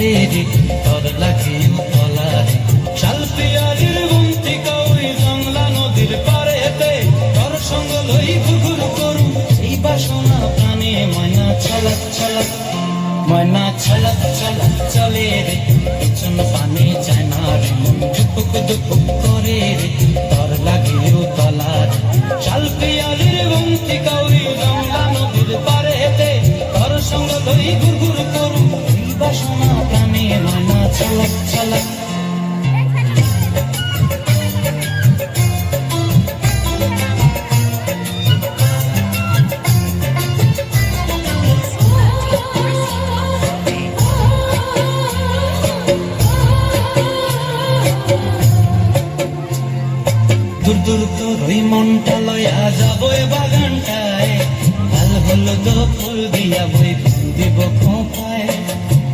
রে তর লাগে বলা রে। শাল পিয়ারির গুমতি কাউই জংলা নদীর পারেতে তর সঙ্গ লই ঘুঘুর করু এই বাসন ছলক ছলক, ময়না ছলক ছলক, চলে রে। পিছন পানে যায় না রে, মন দুপুক দুপুক করে রে। তর লাগে তলা রে। শাল পিয়ালির বন্তি কাউরি জংলা নদীর পারেতে তর সঙ্গ লই ঘুঘুর করু এই বাসনা প্রাণে ময়না ছলক ছলক দূর দূর তোর ওই মনটা লয়া যাব এ বাগানটায়। ভালো হলো তো ফুল দিয়া বই দিব খোঁপায়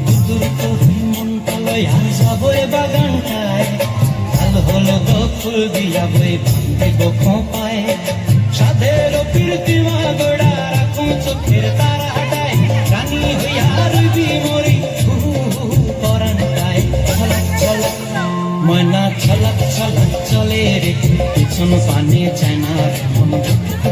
দূর দূর তোর ওই মনটা লয়া যাব এ বাগানটায়। ভালো হলো তো ফুল দিয়া বই দিব খোঁপায় পিছন পানে চায় না রে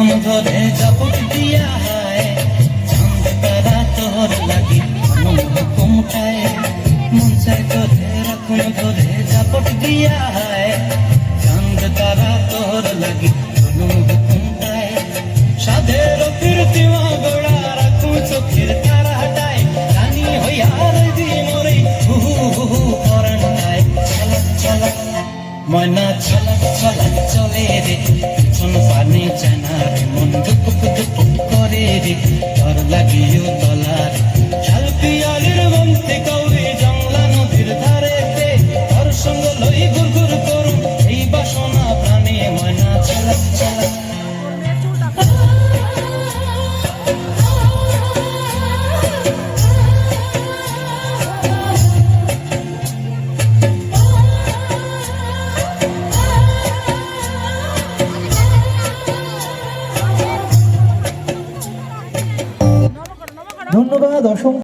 তোরে ধরে জাপট দিয়া হায়। চাঁদ তারা তোর লাগি, মন হুকুমটায় মন চায় তোরে রাখুন ধরে জাপট দিয়া হায়। চাঁদ তারা তোর লাগি, মন হুকুমটায় সাধের কীর্তি মা গোড়া রাখুন চোখের তারা হাটায় রানী হইয়া রইবি হু হু হু হু পরান্তায় চালাক চালাক, ময়না ছলক ছলক চলে রে। তর লাগিও ধন্যবাদ অসংখ্য